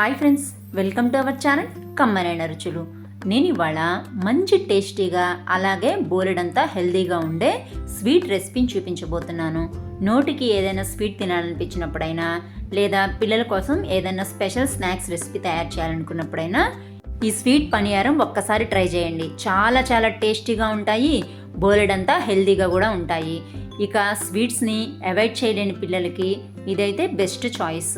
Hi friends welcome to our channel కమ్మనైన రుచులు. నేను ఇవాళ మంచి టేస్టీగా అలాగే బోలెడంతా హెల్తీగా ఉండే స్వీట్ రెసిపీని చూపించబోతున్నాను. నోటికి ఏదైనా స్వీట్ తినాలనిపించినప్పుడైనా లేదా పిల్లల కోసం ఏదైనా స్పెషల్ స్నాక్స్ రెసిపీ తయారు చేయాలనుకున్నప్పుడైనా ఈ స్వీట్ పనియారం ఒక్కసారి ట్రై చేయండి. చాలా చాలా టేస్టీగా ఉంటాయి బోలెడంతా హెల్దీగా కూడా ఉంటాయి. ఇక స్వీట్స్ని అవాయిడ్ చేయలేని పిల్లలకి ఇదైతే బెస్ట్ చాయిస్.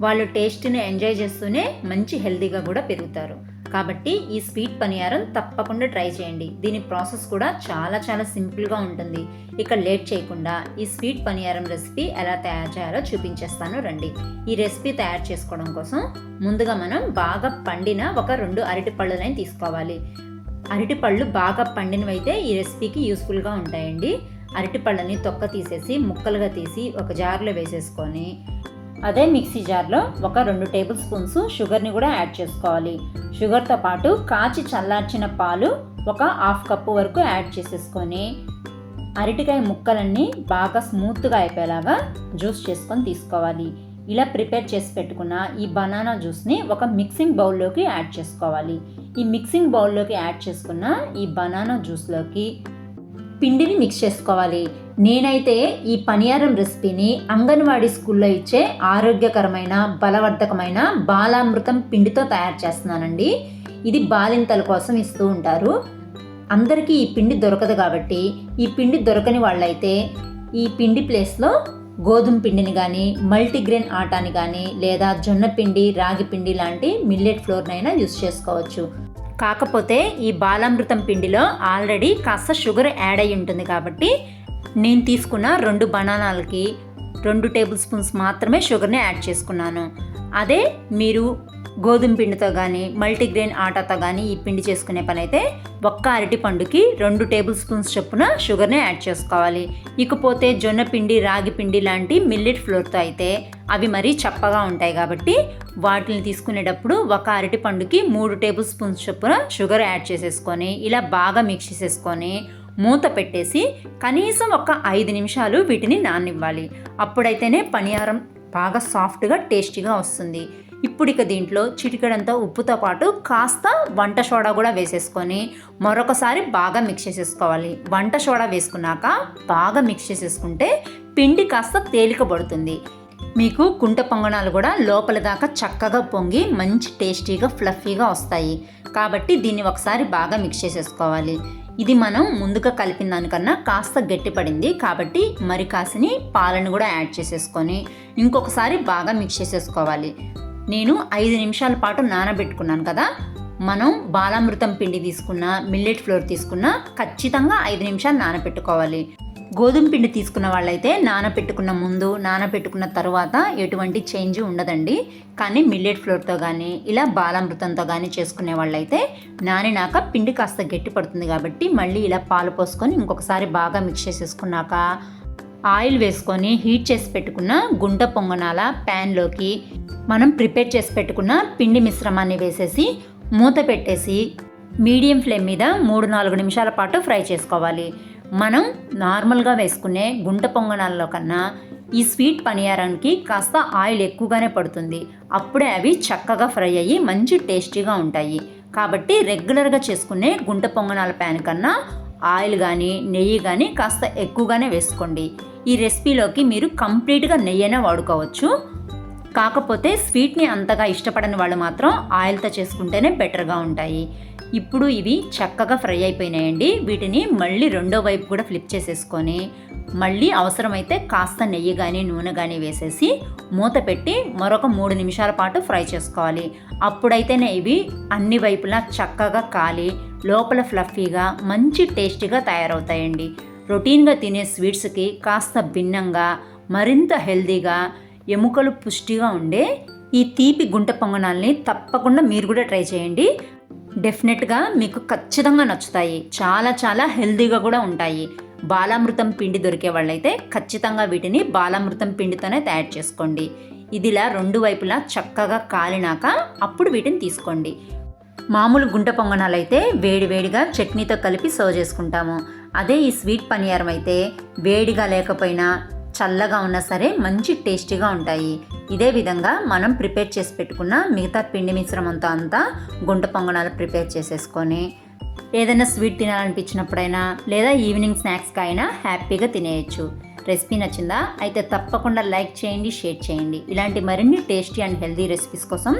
వాళ్ళు టేస్ట్ని ఎంజాయ్ చేస్తూనే మంచి హెల్తీగా కూడా పెరుగుతారు. కాబట్టి ఈ స్వీట్ పనియారం తప్పకుండా ట్రై చేయండి. దీని ప్రాసెస్ కూడా చాలా చాలా సింపుల్గా ఉంటుంది. ఇక లేట్ చేయకుండా ఈ స్వీట్ పనియారం రెసిపీ ఎలా తయారు చేయాలో చూపించేస్తాను రండి. ఈ రెసిపీ తయారు చేసుకోవడం కోసం ముందుగా మనం బాగా పండిన ఒక రెండు అరటి పళ్ళులని తీసుకోవాలి. అరటి పళ్ళు బాగా పండినవైతే ఈ రెసిపీకి యూస్ఫుల్గా ఉంటాయండి. అరటి పళ్ళని తొక్క తీసేసి ముక్కలుగా తీసి ఒక జార్లో వేసేసుకొని అదే మిక్సీ జార్లో ఒక రెండు టేబుల్ స్పూన్స్ షుగర్ని కూడా యాడ్ చేసుకోవాలి. షుగర్తో పాటు కాచి చల్లార్చిన పాలు ఒక హాఫ్ కప్పు వరకు యాడ్ చేసేసుకొని అరటికాయ ముక్కలన్నీ బాగా స్మూత్గా అయిపోయేలాగా జ్యూస్ చేసుకొని తీసుకోవాలి. ఇలా ప్రిపేర్ చేసి పెట్టుకున్న ఈ బనానా జ్యూస్ని ఒక మిక్సింగ్ బౌల్లోకి యాడ్ చేసుకోవాలి. ఈ మిక్సింగ్ బౌల్లోకి యాడ్ చేసుకున్న ఈ బనానా జ్యూస్లోకి పిండిని మిక్స్ చేసుకోవాలి. నేనైతే ఈ పనియారం రెసిపీని అంగన్వాడీ స్కూల్లో ఇచ్చే ఆరోగ్యకరమైన బలవర్ధకమైన బాలామృతం పిండితో తయారు చేస్తున్నానండి. ఇది బాలింతల కోసం ఇస్తూ ఉంటారు. అందరికీ ఈ పిండి దొరకదు కాబట్టి ఈ పిండి దొరకని వాళ్ళైతే ఈ పిండి ప్లేస్లో గోధుమ పిండిని కానీ మల్టీగ్రెయిన్ ఆటాని కానీ లేదా జొన్న పిండి రాగి పిండి లాంటి మిల్లెట్ ఫ్లోర్నైనా యూస్ చేసుకోవచ్చు. కాకపోతే ఈ బాలామృతం పిండిలో ఆల్రెడీ కాస్త షుగర్ యాడ్ అయి ఉంటుంది కాబట్టి నేను తీసుకున్న రెండు బనానాలకి రెండు టేబుల్ స్పూన్స్ మాత్రమే షుగర్ని యాడ్ చేసుకున్నాను. అదే మీరు గోధుమ పిండితో కానీ మల్టీగ్రెయిన్ ఆటాతో కానీ ఈ పిండి చేసుకునే పని అయితే ఒక్క అరటి పండుకి రెండు టేబుల్ స్పూన్స్ చొప్పున షుగర్ని యాడ్ చేసుకోవాలి. ఇకపోతే జొన్న పిండి రాగి పిండి లాంటి మిల్లెట్ ఫ్లోర్తో అయితే అవి మరీ చప్పగా ఉంటాయి కాబట్టి వాటిని తీసుకునేటప్పుడు ఒక అరటి పండుకి మూడు టేబుల్ స్పూన్స్ చొప్పున షుగర్ యాడ్ చేసేసుకొని ఇలా బాగా మిక్స్ చేసేసుకొని మూత పెట్టేసి కనీసం ఒక ఐదు నిమిషాలు వీటిని నానివ్వాలి అప్పుడైతేనే పనియారం బాగా సాఫ్ట్గా టేస్టీగా వస్తుంది. ఇప్పుడు ఇక దీంట్లో చిటికడంతో ఉప్పుతో పాటు కాస్త వంట సోడా కూడా వేసేసుకొని మరొకసారి బాగా మిక్స్ చేసేసుకోవాలి. వంట సోడా వేసుకున్నాక బాగా మిక్స్ చేసేసుకుంటే పిండి కాస్త తేలిక పడుతుంది మీకు కుంట పొంగనాలు కూడా లోపల దాకా చక్కగా పొంగి మంచి టేస్టీగా ఫ్లఫీగా వస్తాయి. కాబట్టి దీన్ని ఒకసారి బాగా మిక్స్ చేసేసుకోవాలి. ఇది మనం ముందుగా కలిపిన దానికన్నా కాస్త గట్టిపడింది కాబట్టి మరి కాసిని పాలను కూడా యాడ్ చేసేసుకొని ఇంకొకసారి బాగా మిక్స్ చేసేసుకోవాలి. నేను ఐదు నిమిషాల పాటు నానబెట్టుకున్నాను కదా. మనం బాలామృతం పిండి తీసుకున్న మిల్లెట్ ఫ్లోర్ తీసుకున్న ఖచ్చితంగా ఐదు నిమిషాలు నానబెట్టుకోవాలి. గోధుమ పిండి తీసుకున్న వాళ్ళైతే నానబెట్టుకున్న ముందు నానబెట్టుకున్న తర్వాత ఎటువంటి చేంజ్ ఉండదండి. కానీ మిల్లెట్ ఫ్లోర్తో కానీ ఇలా బాలామృతంతో కానీ చేసుకునే వాళ్ళైతే నానినాక పిండి కాస్త గట్టి పడుతుంది కాబట్టి మళ్ళీ ఇలా పాలు పోసుకొని ఇంకొకసారి బాగా మిక్స్ చేసేసుకున్నాక ఆయిల్ వేసుకొని హీట్ చేసి పెట్టుకున్న గుంట పొంగనాల ప్యాన్లోకి మనం ప్రిపేర్ చేసి పెట్టుకున్న పిండి మిశ్రమాన్ని వేసేసి మూత పెట్టేసి మీడియం ఫ్లేమ్ మీద మూడు నాలుగు నిమిషాల పాటు ఫ్రై చేసుకోవాలి. మనం నార్మల్గా వేసుకునే గుంట పొంగనాల్లో కన్నా ఈ స్వీట్ పనియారానికి కాస్త ఆయిల్ ఎక్కువగానే పడుతుంది. అప్పుడే అవి చక్కగా ఫ్రై అయ్యి మంచి టేస్టీగా ఉంటాయి. కాబట్టి రెగ్యులర్గా చేసుకునే గుంట పొంగనాల ప్యాన్ కన్నా ఆయిల్ కానీ నెయ్యి కానీ కాస్త ఎక్కువగానే వేసుకోండి. ఈ రెసిపీలోకి మీరు కంప్లీట్గా నెయ్యనే వాడుకోవచ్చు. కాకపోతే స్వీట్ని అంతగా ఇష్టపడని వాళ్ళు మాత్రం ఆయిల్తో చేసుకుంటేనే బెటర్గా ఉంటాయి. ఇప్పుడు ఇవి చక్కగా ఫ్రై అయిపోయినాయండి. వీటిని మళ్ళీ రెండో వైపు కూడా ఫ్లిప్ చేసేసుకొని మళ్ళీ అవసరమైతే కాస్త నెయ్యి కానీ నూనె కానీ వేసేసి మూత పెట్టి మరొక మూడు నిమిషాల పాటు ఫ్రై చేసుకోవాలి. అప్పుడైతేనే ఇవి అన్ని వైపులా చక్కగా కాలి లోపల ఫ్లఫీగా మంచి టేస్టీగా తయారవుతాయండి. రొటీన్గా తినే స్వీట్స్కి కాస్త భిన్నంగా మరింత హెల్దీగా ఎముకలు పుష్టిగా ఉండే ఈ తీపి గుంట పొంగనాల్ని తప్పకుండా మీరు కూడా ట్రై చేయండి. డెఫినెట్గా మీకు ఖచ్చితంగా నచ్చుతాయి. చాలా చాలా హెల్దీగా కూడా ఉంటాయి. బాలామృతం పిండి దొరికే వాళ్ళైతే ఖచ్చితంగా వీటిని బాలామృతం పిండితోనే తయారు చేసుకోండి. ఇదిలా రెండు వైపులా చక్కగా కాలినాక అప్పుడు వీటిని తీసుకోండి. మామూలు గుంట పొంగనాలు అయితే వేడివేడిగా చట్నీతో కలిపి సర్వ్ చేసుకుంటాము. అదే ఈ స్వీట్ పనియారం అయితే వేడిగా లేకపోయినా చల్లగా ఉన్నా సరే మంచి టేస్టీగా ఉంటాయి. ఇదే విధంగా మనం ప్రిపేర్ చేసి పెట్టుకున్న మిగతా పిండి మిశ్రమంతో అంతా గుంట పొంగనాలు ప్రిపేర్ చేసేసుకొని ఏదైనా స్వీట్ తినాలనిపించినప్పుడైనా లేదా ఈవినింగ్ స్నాక్స్కి అయినా హ్యాపీగా తినేయచ్చు. రెసిపీ నచ్చిందా? అయితే తప్పకుండా లైక్ చేయండి షేర్ చేయండి. ఇలాంటి మరిన్ని టేస్టీ అండ్ హెల్తీ రెసిపీస్ కోసం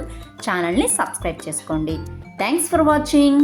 ఛానల్ని సబ్స్క్రైబ్ చేసుకోండి. Thanks for watching.